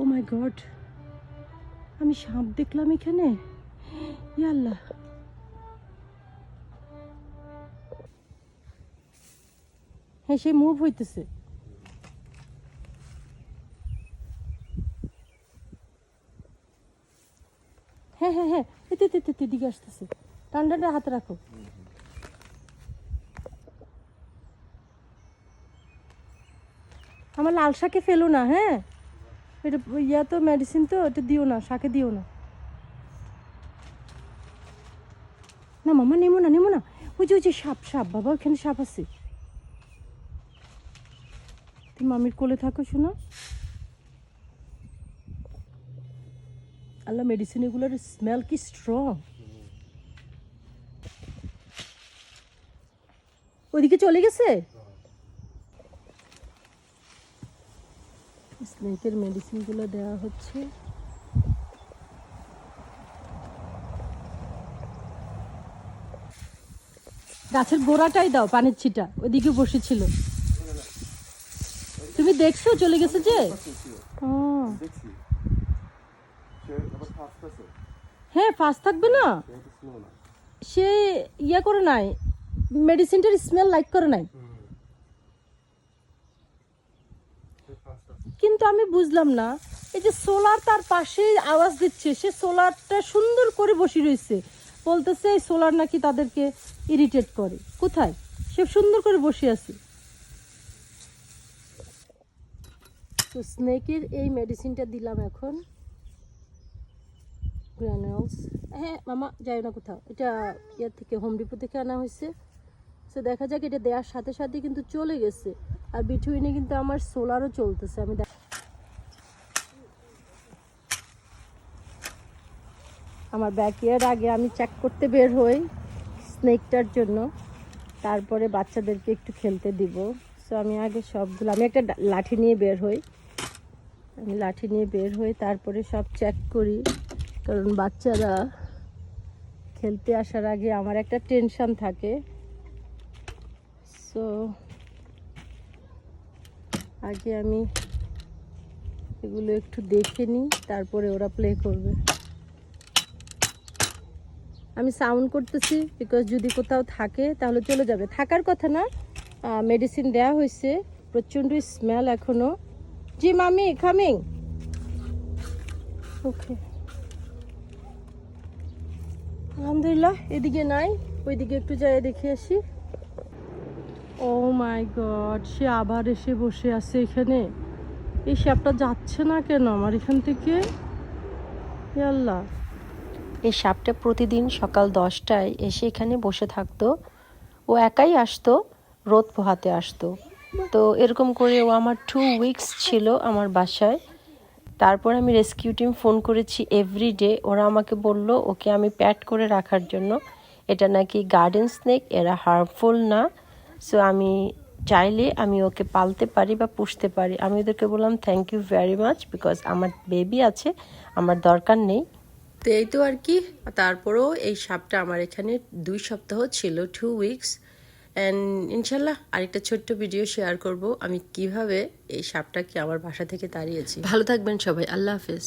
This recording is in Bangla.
ও মাই গড আমি সাপ দেখলাম এখানে। ইয়াল্লাহ হ্যাঁ সে মুভ হইতেছে। হ্যাঁ হ্যাঁ হ্যাঁ এতে এতে এতে দিকে আসতেছে। ঠান্ডাটা হাতে রাখো। আমার লাল শাকে ফেলো না হ্যাঁ? এটা ইয়া তো মেডিসিন তো, এটা দিও না, শাকে দিও না। না মামা, নেমো না নেমো না। ওই যে ওই যে সাপ সাপ, বাবা ওখানে সাপ আছে। তুমি মামির কোলে থাকো, শোনো। আল্লাহ মেডিসিন এগুলোর স্মেল কি স্ট্রং ওইদিকে চলে গেছে? স্নেকের মেডিসিনগুলো দেওয়া হচ্ছে। গাছের গোড়াটাই দাও, পানির ছিটা, ওইদিকে বসেছিল। তুমি দেখছ চলে গেছে যে? হ্যাঁ ফাস্ট থাকবে না। সে ইয়া করে নাই মেডিসিনটার স্মেল লাইক করে নাই সে ফাস্ট আছে কিন্তু আমি বুঝলাম না। এই যে সোলার তার পাশে আওয়াজ দিচ্ছে, সে সোলারটা সুন্দর করে বসে রয়েছে। বলতেছে, এই সোলার নাকি তাদেরকে ইরিটেট করে। কোথায়? সে সুন্দর করে বসে আছে। তো স্নেকের এই মেডিসিনটা দিলাম এখন। গ্রানুলস হ্যাঁ মামা, যাই না কোথাও। এটা ইয়ার থেকে হোম ডিপো থেকে আনা হয়েছে। সো দেখা যাক, এটা দেওয়ার সাথে সাথে কিন্তু চলে গেছে। আর বিটুইনে কিন্তু আমার সোলারও চলতেছে, আমি আমার ব্যাকইয়ার্ড আগে আমি চেক করতে বের হই স্নেকটার জন্য। তারপরে বাচ্চাদেরকে একটু খেলতে দিব। সো আমি আগে সবগুলো আমি একটা লাঠি নিয়ে বের হই। আমি লাঠি নিয়ে বের হই, তারপরে সব চেক করি। কারণ বাচ্চারা খেলতে আসার আগে আমার একটা টেনশন থাকে। সো আগে আমি এগুলো একটু দেখে নিই, তারপরে ওরা প্লে করবে। আমি সাউন্ড করতেছি বিকজ যদি কোথাও থাকে, তাহলে চলে যাবে। থাকার কথা না মেডিসিন দেওয়া হয়েছে। প্রচণ্ড স্মেল এখনও। জি, মামি কামিং ওকে আলহামদুলিল্লাহ, এদিকে নাই, ওইদিকে একটু যাই, দেখে আসি। ও মাই গড সে আবার এসে বসে আছে এখানে। এই সাপটা যাচ্ছে না কেন আমার এখান থেকে? আল্লাহ এই সাপটা প্রতিদিন সকাল দশটায় এসে এখানে বসে থাকতো। ও একাই আসতো, রোদ পোহাতে আসতো। তো এরকম করে ও আমার টু উইকস ছিল আমার বাসায়। তারপর আমি রেস্কিউ টিম ফোন করেছি এভরিডে ওরা আমাকে বলল, ওকে আমি প্যাট করে রাখার জন্য। এটা নাকি গার্ডেন স্নেক এরা হার্মফুল না। সো আমি চাইলে আমি ওকে পালতে পারি বা পুষতে পারি। আমি ওদেরকে বললাম thank you very much because আমার বেবি আছে আমার দরকার নেই। তো এই তো আর কি তারপরেও এই সাপটা আমার এখানে দুই সপ্তাহ ছিল টু উইকস অ্যান্ড ইনশাল্লাহ আরেকটা ছোট্ট ভিডিও শেয়ার করব আমি কীভাবে এই সাপটাকে আমার বাসা থেকে তাড়িয়েছি। ভালো থাকবেন সবাই আল্লাহ হাফেজ।